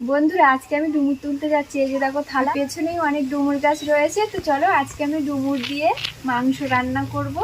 বন্ধুরা, আজকে আমি ডুমুর তুলতে যাচ্ছি। এই যে দেখো থালা। পেছনেই অনেক ডুমুর গাছ রয়েছে। তো চলো আজকে আমি ডুমুর দিয়ে মাংস রান্না করব।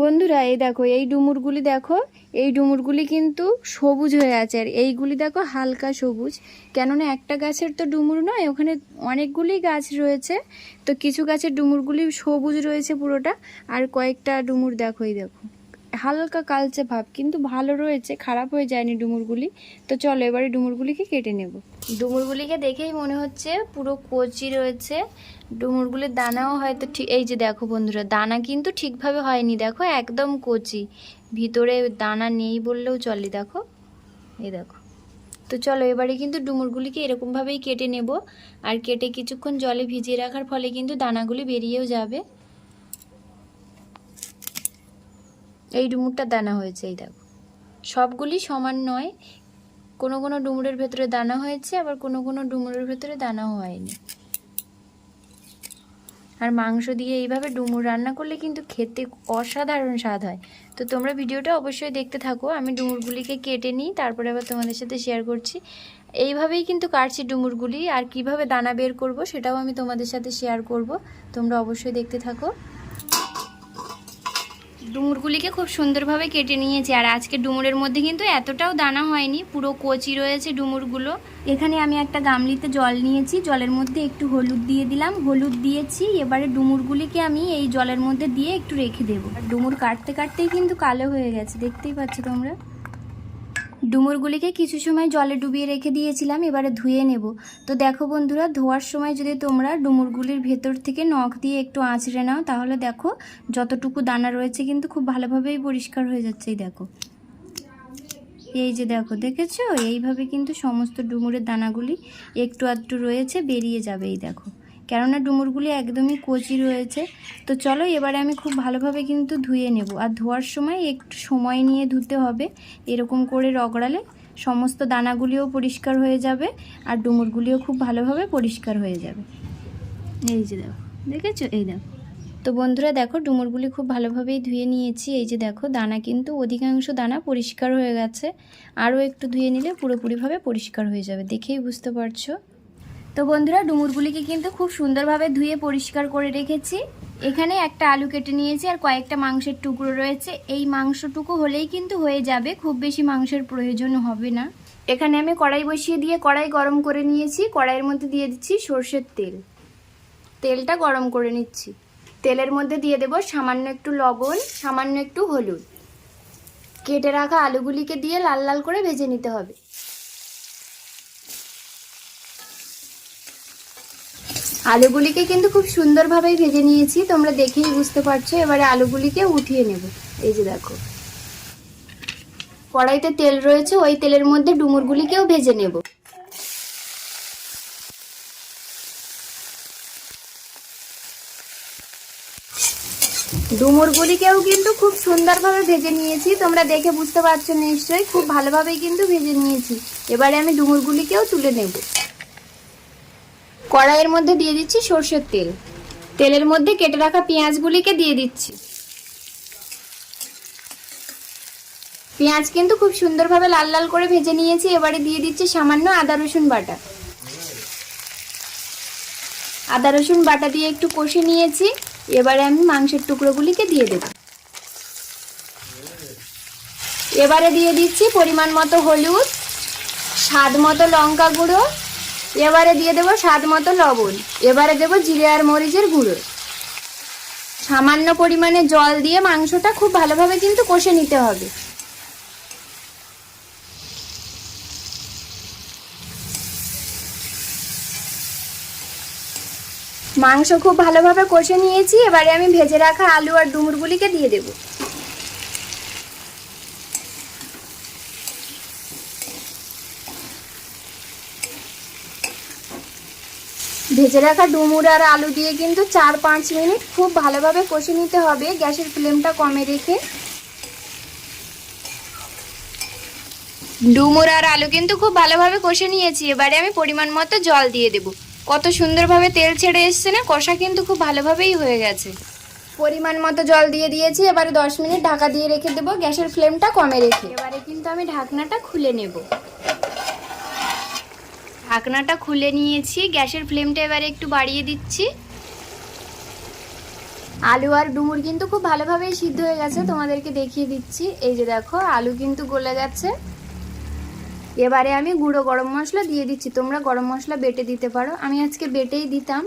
বন্ধুরা, এই দেখো, এই ডুমুরগুলি দেখো, এই ডুমুরগুলি কিন্তু সবুজ হয়ে আছে। আর এইগুলি দেখো হালকা সবুজ। কেননা একটা গাছের তো ডুমুর নয়, ওখানে অনেকগুলি গাছ রয়েছে। তো কিছু গাছের ডুমুরগুলি সবুজ রয়েছে পুরোটা, আর কয়েকটা ডুমুর দেখো, এই দেখো। হালকা কালচে ভাব, কিন্তু ভালো রয়েছে, খারাপ হয়ে যায়নি ডুমুরগুলি। তো চলো এবারে ডুমুরগুলিকে কেটে নেব। ডুমুরগুলিকে দেখেই মনে হচ্ছে পুরো কচি রয়েছে। ডুমুরগুলির দানাও হয়তো ঠিক, এই যে দেখো বন্ধুরা, দানা কিন্তু ঠিকভাবে হয়নি, দেখো একদম কচি। ভিতরে দানা নেই বললেও চলে, দেখো। এই দেখো। তো চলো এবারে কিন্তু ডুমুরগুলিকে এরকমভাবেই কেটে নেব। আর কেটে কিছুক্ষণ জলে ভিজিয়ে রাখার ফলে কিন্তু দানাগুলি বেরিয়েও যাবে। এই ডুমুরটা দানা হয়েছে, এই দেখো। সবগুলি সমান নয়। কোনো কোনো ডুমুরের ভেতরে দানা হয়েছে, আবার কোনো কোনো ডুমুরের ভেতরে দানাও হয়নি। আর মাংস দিয়ে এইভাবে ডুমুর রান্না করলে কিন্তু খেতে অসাধারণ স্বাদ হয়। তো তোমরা ভিডিওটা অবশ্যই দেখতে থাকো। আমি ডুমুরগুলিকে কেটে নিই, তারপরে আবার তোমাদের সাথে শেয়ার করছি। এইভাবেই কিন্তু কাটছি ডুমুরগুলি, আর কীভাবে দানা বের করব সেটাও আমি তোমাদের সাথে শেয়ার করব। তোমরা অবশ্যই দেখতে থাকো। ডুমুরগুলিকে খুব সুন্দরভাবে কেটে নিয়েছি। আর আজকে ডুমুরের মধ্যে কিন্তু এতটাও দানা হয়নি, পুরো কচি রয়েছে ডুমুরগুলো। এখানে আমি একটা গামলিতে জল নিয়েছি, জলের মধ্যে একটু হলুদ দিয়ে দিলাম। হলুদ দিয়েছি, এবারে ডুমুরগুলিকে আমি এই জলের মধ্যে দিয়ে একটু রেখে দেবো। আর ডুমুর কাটতে কাটতেই কিন্তু কালো হয়ে গেছে, দেখতেই পাচ্ছ তোমরা? ডুমুরগুলিকে কিছু সময় জলে ডুবিয়ে রেখে দিয়েছিলাম, এবারে ধুয়ে নেব। তো দেখো বন্ধুরা, ধোয়ার সময় যদি তোমরা ডুমুরগুলির ভেতর থেকে নখ দিয়ে একটু আঁচড়ে নাও, তাহলে দেখো যতটুকু দানা রয়েছে কিন্তু খুব ভালোভাবেই পরিষ্কার হয়ে যাচ্ছে, এই দেখো। এই যে দেখো, দেখেছ? এইভাবে কিন্তু সমস্ত ডুমুরের দানাগুলি একটু আধটু রয়েছে, বেরিয়ে যাবে, এই দেখো। কেননা ডুমুরগুলি একদমই কচি রয়েছে। তো চলো এবারে আমি খুব ভালোভাবে কিন্তু ধুয়ে নেব। আর ধোয়ার সময় একটু সময় নিয়ে ধুতে হবে, এরকম করে রগড়ালে সমস্ত দানাগুলিও পরিষ্কার হয়ে যাবে আর ডুমুরগুলিও খুব ভালোভাবে পরিষ্কার হয়ে যাবে। এই যে দেখো, দেখেছ? এই দেখো। তো বন্ধুরা দেখো, ডুমুরগুলি খুব ভালোভাবেই ধুয়ে নিয়েছি। এই যে দেখো, দানা কিন্তু অধিকাংশ দানা পরিষ্কার হয়ে গেছে। আরও একটু ধুয়ে নিলে পুরোপুরিভাবে পরিষ্কার হয়ে যাবে, দেখেই বুঝতে পারছ। তো বন্ধুরা, ডুমুরগুলিকে কিন্তু খুব সুন্দরভাবে ধুয়ে পরিষ্কার করে রেখেছি। এখানে একটা আলু কেটে নিয়েছি আর কয়েকটা মাংসের টুকরো রয়েছে। এই মাংসটুকু হলেই কিন্তু হয়ে যাবে, খুব বেশি মাংসের প্রয়োজন হবে না। এখানে আমি কড়াই বসিয়ে দিয়ে কড়াই গরম করে নিয়েছি। কড়াইয়ের মধ্যে দিয়ে দিচ্ছি সর্ষের তেল। তেলটা গরম করে নিচ্ছি। তেলের মধ্যে দিয়ে দেব সামান্য একটু লবণ, সামান্য একটু হলুদ। কেটে রাখা আলুগুলিকে দিয়ে লাল লাল করে ভেজে নিতে হবে। আলুগুলিকে কিন্তু খুব সুন্দরভাবেই ভেজে নিয়েছি। তোমরা দেখেই বুঝতে পারছ, এবারে আলুগুলিকে উঠিয়ে নেব। এই যে দেখো। কড়াইতে তেল রয়েছে, ওই তেলের মধ্যে ডুমুরগুলিকেও ভেজে নেব। ডুমুরগুলিকেও কিন্তু খুব সুন্দরভাবে ভেজে নিয়েছি। তোমরা দেখে বুঝতে পারছ নিশ্চয়ই, খুব ভালোভাবেই কিন্তু ভেজে নিয়েছি। এবারে আমি ডুমুরগুলিকেও তুলে নেব। কড়াইয়ের মধ্যে দিয়ে দিচ্ছি সর্ষের তেল। তেলের মধ্যে কেটে রাখা পেঁয়াজগুলিকে দিয়ে দিচ্ছি। পেঁয়াজ কিন্তু খুব সুন্দরভাবে লাল লাল করে ভেজে নিয়েছি, এবারে দিয়ে দিচ্ছি সামান্য আদা, রসুন, বাটা। আদা, রসুন, বাটা দিয়ে একটু কষে নিয়েছি, এবারে আমি মাংসের টুকরোগুলিকে দিয়ে দেব। এবারে দিয়ে দিচ্ছি পরিমাণ মতো হলুদ, স্বাদ মতো লঙ্কা গুঁড়ো এবারে দিয়ে দেবো স্বাদ মতো লবণ। এবারে দেবো জিরে আর মরিচের গুঁড়ো। সামান্য পরিমাণে জল দিয়ে মাংসটা খুব ভালোভাবে কিন্তু কষে নিতে হবে। মাংস খুব ভালোভাবে কষে নিয়েছি। এবারে আমি ভেজে রাখা আলু আর ডুমুরগুলিকে দিয়ে দেবো। ভেজে রাখা ডুমুর আর আলু দিয়ে কিন্তু চার পাঁচ মিনিট খুব ভালোভাবে কষে নিতে হবে। গ্যাসের ফ্লেমটা কমে রেখে। ডুমুর আর আলু কিন্তু খুব ভালোভাবে কষে নিয়েছি। এবারে আমি পরিমাণ মতো জল দিয়ে দেব। কত সুন্দরভাবে তেল ছেড়ে এসছে না কষা কিন্তু খুব ভালোভাবেই হয়ে গেছে। পরিমাণ মতো জল দিয়ে দিয়েছি। এবারে দশ মিনিট ঢাকা দিয়ে রেখে দেবো। গ্যাসের ফ্লেমটা কমে রেখে। এবারে কিন্তু আমি ঢাকনাটা খুলে নেব। ঢাকনাটা খুলে নিয়েছি, গ্যাসের ফ্লেমটা এবারে একটু বাড়িয়ে দিচ্ছি। আলু আর ডুমুর কিন্তু খুব ভালোভাবেই সিদ্ধ হয়ে গেছে, তোমাদেরকে দেখিয়ে দিচ্ছি। এই যে দেখো, আলু কিন্তু গলে গেছে। এবারে আমি গুঁড়ো গরম মশলা দিয়ে দিচ্ছি, তোমরা গরম মশলা বেটে দিতে পারো। আমি আজকে বেটেই দিতাম,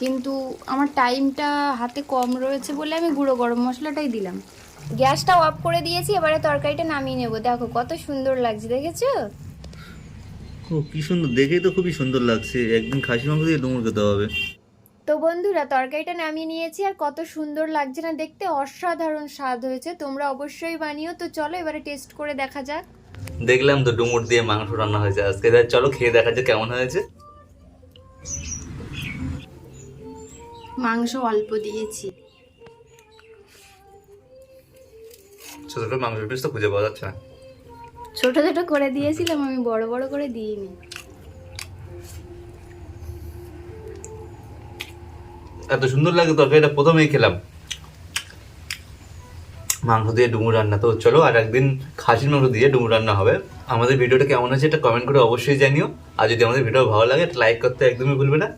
কিন্তু আমার টাইমটা হাতে কম রয়েছে বলে আমি গুঁড়ো গরম মশলাটাই দিলাম। গ্যাসটা অফ করে দিয়েছি, এবারে তরকারিটা নামিয়ে নেব। দেখো, কত সুন্দর লাগছে, দেখেছ? ও কি সুন্দর। দেখেই তো খুবই সুন্দর লাগছে। একদিন খাসি মাংস দিয়ে ডুমুর খেতে হবে। তো বন্ধুরা তরকারিটা নামিয়ে নিয়েছি আর কত সুন্দর লাগছে না দেখতে। অসাধারণ স্বাদ হয়েছে। তোমরা অবশ্যই বানিও। তো চলো এবারে টেস্ট করে দেখা যাক। দেখলাম তো ডুমুর দিয়ে মাংস রান্না হয়েছে আজকে। চলো খেয়ে দেখা যাক কেমন হয়েছে। মাংস অল্প দিয়েছি। ছোট ছোট মাংসের পিস তো খুঁজে পাওয়া যাচ্ছে না। ছোট ছোট করে দিয়েছিলাম, আমি বড় বড় করে দিইনি। এত সুন্দর লাগে তরকারিটা প্রথমেই খেলাম। মাংস দিয়ে ডুমুর রান্না। তো চলো আর একদিন খাসির মাংস দিয়ে ডুমুর রান্না হবে। আমাদের ভিডিওটা কেমন আছে এটা কমেন্ট করে অবশ্যই জানিও। আর যদি আমাদের ভিডিও ভালো লাগে লাইক করতে একদমই ভুলবে না।